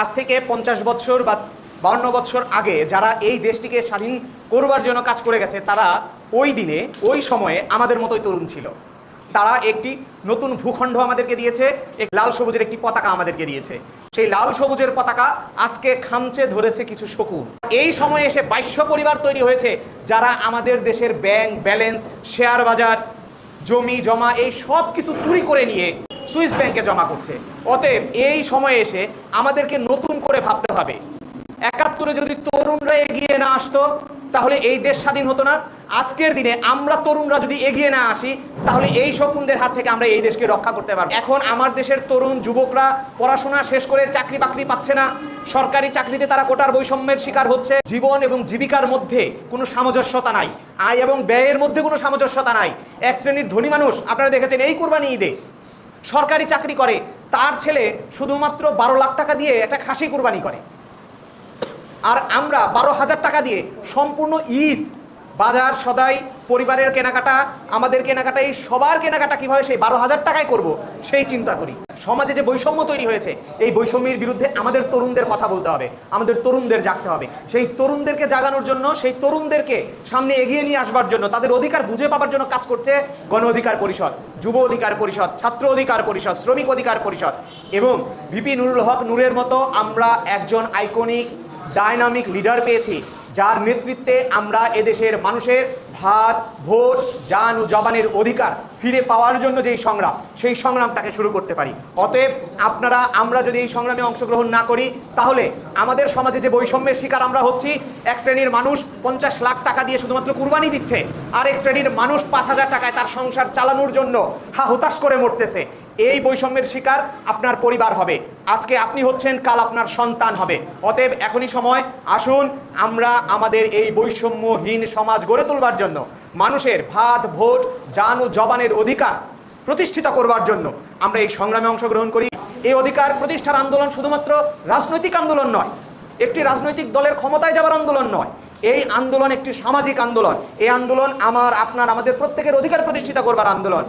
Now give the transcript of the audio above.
আজ থেকে পঞ্চাশ বছর বা বাউন্ন বছর আগে যারা এই দেশটিকে স্বাধীন করবার জন্য কাজ করে গেছে, তারা ওই দিনে, ওই সময়ে আমাদের মতোই তরুণ ছিল। তারা একটি নতুন ভূখণ্ড আমাদেরকে দিয়েছে, এক লাল সবুজের একটি পতাকা আমাদেরকে দিয়েছে। সেই লাল সবুজের পতাকা আজকে খামচে ধরেছে কিছু শকুন। এই সময়ে এসে বাইশ্য পরিবার তৈরি হয়েছে, যারা আমাদের দেশের ব্যাংক, ব্যালেন্স, শেয়ার বাজার, জমি, জমা, এই সব কিছু চুরি করে নিয়ে সুইস ব্যাংকে জমা করছে। অতএব এই সময়ে এসে আমাদেরকে নতুন করে ভাবতে হবে। একাত্তরে যদি তরুণরা এগিয়ে না আসতো, তাহলে এই দেশ স্বাধীন হতো না। আজকের দিনে আমরা তরুণরা যদি এগিয়ে না আসি, তাহলে এই শকুনদের হাত থেকে আমরা এই দেশকে রক্ষা করতে পারব। এখন আমার দেশের তরুণ যুবকরা পড়াশোনা শেষ করে চাকরি বাকরি পাচ্ছে না। সরকারি চাকরিতে তারা কোটার বৈষম্যের শিকার হচ্ছে। জীবন এবং জীবিকার মধ্যে কোনো সামঞ্জস্যতা নাই। আয় এবং ব্যয়ের মধ্যে কোনো সামঞ্জস্যতা নাই। এক শ্রেণির ধনী মানুষ, আপনারা দেখেছেন এই কোরবানি ঈদে সরকারি চাকরি করে, তার ছেলে শুধুমাত্র বারো লাখ টাকা দিয়ে একটা খাসি কুরবানি করে। আর আমরা বারো হাজার টাকা দিয়ে সম্পূর্ণ ঈদ বাজার সদাই পরিবারের কেনাকাটা, আমাদের কেনাকাটা, এই সবার কেনাকাটা কীভাবে সেই বারো হাজার টাকায় করব, সেই চিন্তা করি। সমাজে যে বৈষম্য তৈরি হয়েছে, এই বৈষম্যের বিরুদ্ধে আমাদের তরুণদের কথা বলতে হবে, আমাদের তরুণদের জাগতে হবে। সেই তরুণদেরকে জাগানোর জন্য, সেই তরুণদেরকে সামনে এগিয়ে নিয়ে আসবার জন্য, তাদের অধিকার বুঝে পাবার জন্য কাজ করছে গণ অধিকার পরিষদ, যুব অধিকার পরিষদ, ছাত্র অধিকার পরিষদ, শ্রমিক অধিকার পরিষদ। এবং ভিপি নুরুল হক নূরের মতো আমরা একজন আইকনিক ডাইনামিক লিডার পেয়েছি। যার নেতৃত্বে আমরা এদেশের মানুষের ভাত ভোট জান ও জবানের অধিকার ফিরে পাওয়ার জন্য যেই সংগ্রাম, সেই সংগ্রামটাকে শুরু করতে পারি। অতএব আপনারা, আমরা যদি এই সংগ্রামে অংশগ্রহণ না করি, তাহলে আমাদের সমাজে যে বৈষম্যের শিকার আমরা হচ্ছি, এক শ্রেণির মানুষ পঞ্চাশ লাখ টাকা দিয়ে শুধুমাত্র কুরবানি দিচ্ছে, আর এক শ্রেণির মানুষ পাঁচ হাজার টাকায় তার সংসার চালানোর জন্য হা হতাশ করে মরতেছে। এই বৈষম্যের শিকার আপনার পরিবার হবে। আজকে আপনি হচ্ছেন, কাল আপনার সন্তান হবে। অতএব এখনই সময়, আসুন আমরা আমাদের এই বৈষম্যহীন সমাজ গড়ে তোলবার জন্য, মানুষের ভাত, ভোট, জান ও জবানের অধিকার প্রতিষ্ঠিত করবার জন্য আমরা এই সংগ্রামে অংশগ্রহণ করি। এই অধিকার প্রতিষ্ঠার আন্দোলন শুধুমাত্র রাজনৈতিক আন্দোলন নয়, একটি রাজনৈতিক দলের ক্ষমতায় যাওয়ার আন্দোলন নয়। এই আন্দোলন একটি সামাজিক আন্দোলন। এই আন্দোলন আমার, আপনার, আমাদের প্রত্যেকের অধিকার প্রতিষ্ঠিত করবার আন্দোলন।